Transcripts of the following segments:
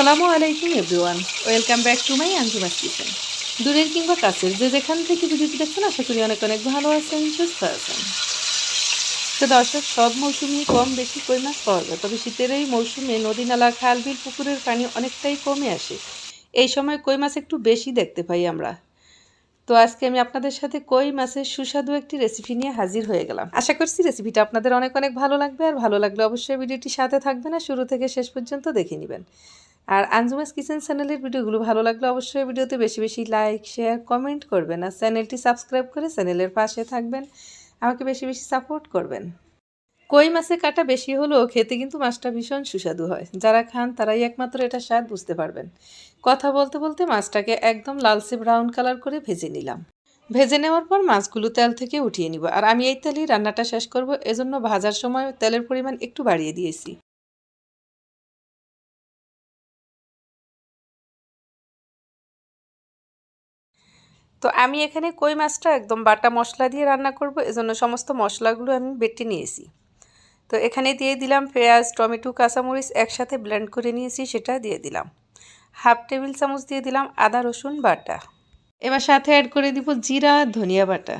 আসসালামু আলাইকুম, everyone. Welcome back to my Anjuma's kitchen. দূরের কিংবা কাছের, যে যেখান থেকে ভিডিওটি দেখছেন, আশা করি অনেক অনেক ভালো আছেন, সুস্থ আছেন। তো দর্শক, সব মৌসুমি কম বেশি মাছ পাওয়া যায়, তবে শীতের এই মৌসুমে নদী নালা, খাল, বিল, পুকুরের পানি অনেকটাই কমে আসে। এই সময় কই মাছ একটু বেশি দেখতে পাই আমরা। তো আজকে আমি আপনাদের সাথে কই মাছের সুস্বাদু একটি রেসিপি নিয়ে হাজির হয়ে গেলাম। আশা করছি রেসিপিটা আপনাদের অনেক অনেক ভালো লাগবে, আর ভালো লাগলে অবশ্যই ভিডিওটি সাথে থাকবে না শুরু থেকে শেষ পর্যন্ত দেখে নেবেন। আর আঞ্জুমাস কিচেন চ্যানেলের ভিডিওগুলো ভালো লাগলে অবশ্যই ভিডিওতে বেশি বেশি লাইক, শেয়ার, কমেন্ট করবেন আর চ্যানেলটি সাবস্ক্রাইব করে চ্যানেলের পাশে থাকবেন। আমাকে বেশি বেশি সাপোর্ট করবেন। কই মাছের কাটা বেশি হলেও খেতে কিন্তু মাছটা ভীষণ সুস্বাদু হয়। যারা খান তারাই একমাত্র এটা স্বাদ বুঝতে পারবেন। কথা বলতে বলতে মাছটাকে একদম লালচে ব্রাউন কালার করে ভেজে নিলাম। ভেজে নেওয়ার পর মাছগুলো তেল থেকে উঠিয়ে নিব। আর আমি এই তেলেই রান্নাটা শেষ করব। এজন্য ভাজার সময় তেলের পরিমাণ একটু বাড়িয়ে দিয়েছি। তো আমি এখানে কই মাছটা একদম বাটা মশলা দিয়ে রান্না করব, এজন্য সমস্ত মশলাগুলো আমি বেটে নিয়েছি। তো এখানে দিয়ে দিলাম পেঁয়াজ, টমেটো, কাঁচামরিচ একসাথে ব্লেন্ড করে নিয়েছি, সেটা দিয়ে দিলাম। হাফ টেবিল চামচ দিয়ে দিলাম আদা, রসুন, বাটা। এবার সাথে অ্যাড করে দিব জিরা, ধনিয়া বাটা।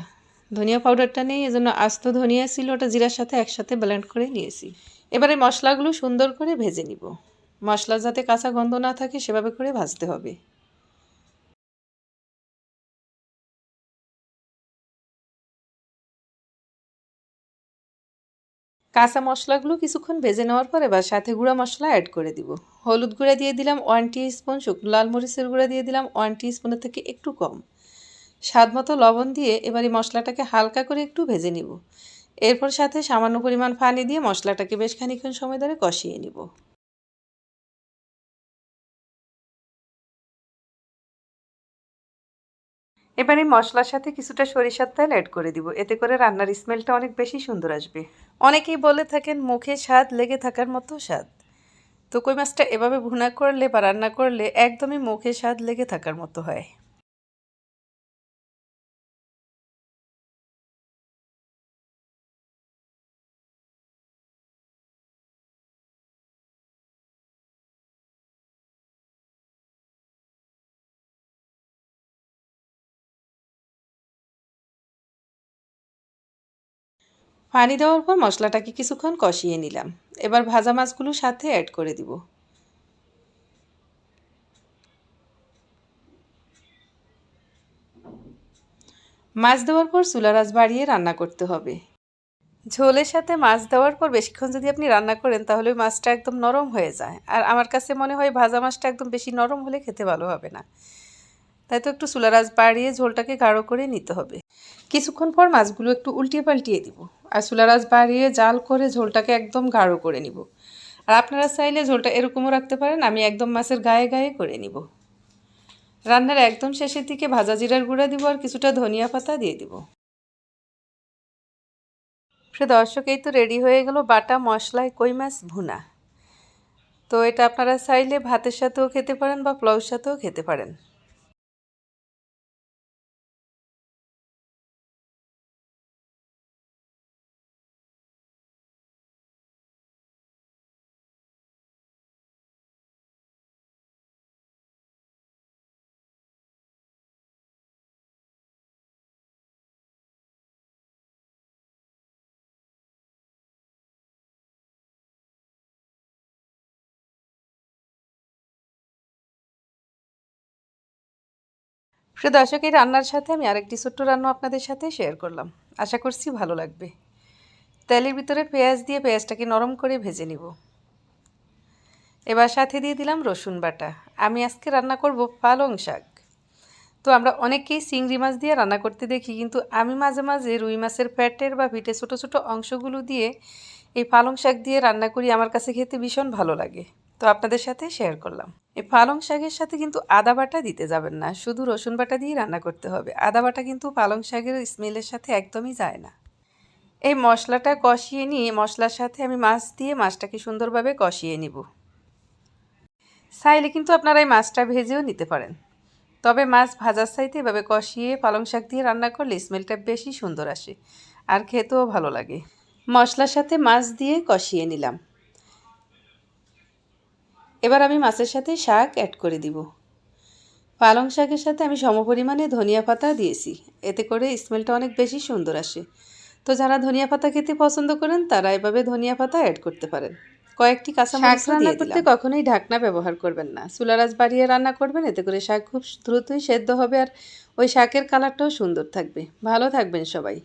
ধনিয়া পাউডারটা নেই, এজন্য আস্ত ধনিয়া ছিল, ওটা জিরার সাথে একসাথে ব্লেন্ড করে নিয়েছি। এবারে মশলাগুলো সুন্দর করে ভেজে নিব। মশলা যাতে কাঁচা গন্ধ না থাকে, সেভাবে করে ভাজতে হবে। কাঁচা মশলাগুলো কিছুক্ষণ ভেজে নেওয়ার পর এবার সাথে গুঁড়া মশলা অ্যাড করে দিব। হলুদ গুঁড়া দিয়ে দিলাম ওয়ান স্পুন শুকনো লাল মরিচের গুঁড়া দিয়ে দিলাম ওয়ান স্পুনের থেকে একটু কম। স্বাদ মতো লবণ দিয়ে এবার এই মশলাটাকে হালকা করে একটু ভেজে নিব। এরপর সাথে সামান্য পরিমাণ পানি দিয়ে মশলাটাকে বেশ খানিক্ষণ সময় ধরে কষিয়ে নিব। এবার এই মশলার সাথে কিছুটা সরিষার তেল অ্যাড করে দিব। এতে করে রান্নার স্মেলটা অনেক বেশি সুন্দর আসবে। অনেকেই বলে থাকেন, মুখে স্বাদ, লেগে থাকার মতো স্বাদ। তো কই মাছটা এভাবে ভুনা করলে বা রান্না করলে একদমই মুখে স্বাদ, লেগে থাকার মতো হয়। পানি দেওয়ার পর মশলাটাকে কিছুক্ষণ কষিয়ে নিলাম। এবার ভাজা মাছগুলো সাথে অ্যাড করে দিব। মাছ দেওয়ার পর চুলা রাস বাড়িয়ে রান্না করতে হবে। ঝোলের সাথে মাছ দেওয়ার পর বেশিক্ষণ যদি আপনি রান্না করেন, তাহলে ওই মাছটা একদম নরম হয়ে যায়। আর আমার কাছে মনে হয় ভাজা মাছটা একদম বেশি নরম হলে খেতে ভালো হবে না। তাই তো একটু চুলারাজ বাড়িয়ে ঝোলটাকে গাঢ় করে নিতে হবে। কিছুক্ষণ পর মাছগুলো একটু উল্টিয়ে পাল্টিয়ে দিব। আর চুলারাজ বাড়িয়ে জাল করে ঝোলটাকে একদম গাঢ় করে নিব। আর আপনারা চাইলে ঝোলটা এরকমও রাখতে পারেন, আমি একদম মাছের গায়ে গায়ে করে নিব। রান্নার একদম শেষের দিকে ভাজা জিরার গুঁড়া দিব আর কিছুটা ধনিয়া পাতা দিয়ে দিব। সে দর্শক, এই তো রেডি হয়ে গেল বাটা, মশলায় কই মাছ ভুনা। তো এটা আপনারা চাইলে ভাতের সাথেও খেতে পারেন বা পোলাওর সাথেও খেতে পারেন। প্রিয় দর্শক, এই রান্নার সাথে আমি আরেকটি ছোট্ট রান্না আপনাদের সাথে শেয়ার করলাম। আশা করছি ভালো লাগবে। তেলের ভিতরে পেঁয়াজ দিয়ে পেঁয়াজটাকে নরম করে ভেজে নিব। এবার সাথে দিয়ে দিলাম রসুন বাটা। আমি আজকে রান্না করব পালং শাক। তো আমরা অনেকেই চিংড়ি মাছ দিয়ে রান্না করতে দেখি, কিন্তু আমি মাঝে মাঝে রুই মাছের ফ্যাটের বা ভিটে ছোটো ছোটো অংশগুলো দিয়ে এই পালং শাক দিয়ে রান্না করি, আমার কাছে খেতে ভীষণ ভালো লাগে। তো আপনাদের সাথে শেয়ার করলাম। এই পালং শাকের সাথে কিন্তু আদা বাটা দিতে যাবেন না, শুধু রসুন বাটা দিয়ে রান্না করতে হবে। আদা বাটা কিন্তু পালং শাকের স্মেলের সাথে একদমই যায় না। এই মশলাটা কষিয়ে নিয়ে, মশলার সাথে আমি মাছ দিয়ে মাছটাকে সুন্দরভাবে কষিয়ে নিব। চাইলে কিন্তু আপনারা এই মাছটা ভেজেও নিতে পারেন। তবে মাছ ভাজার চাইতে এভাবে কষিয়ে পালং শাক দিয়ে রান্না করলে স্মেলটা বেশি সুন্দর আসে, আর খেতেও ভালো লাগে। মশলার সাথে মাছ দিয়ে কষিয়ে নিলাম। এবার আমি মাছের সাথে শাক অ্যাড করে দিব। পালং শাকের সাথে আমি সমপরিমাণে ধনিয়া পাতা দিয়েছি। এতে করে স্মেলটা অনেক বেশি সুন্দর আসে। তো যারা ধনিয়া পাতা খেতে পছন্দ করেন তারা এভাবে ধনিয়া পাতা অ্যাড করতে পারেন। কয়েকটি কাঁচা শাক রান্না করতে কখনোই ঢাকনা ব্যবহার করবেন না। চুলারাজ বাড়িয়ে রান্না করবেন এতে করে শাক খুব দ্রুতই সেদ্ধ হবে আর ওই শাকের কালারটাও সুন্দর থাকবে। ভালো থাকবেন সবাই।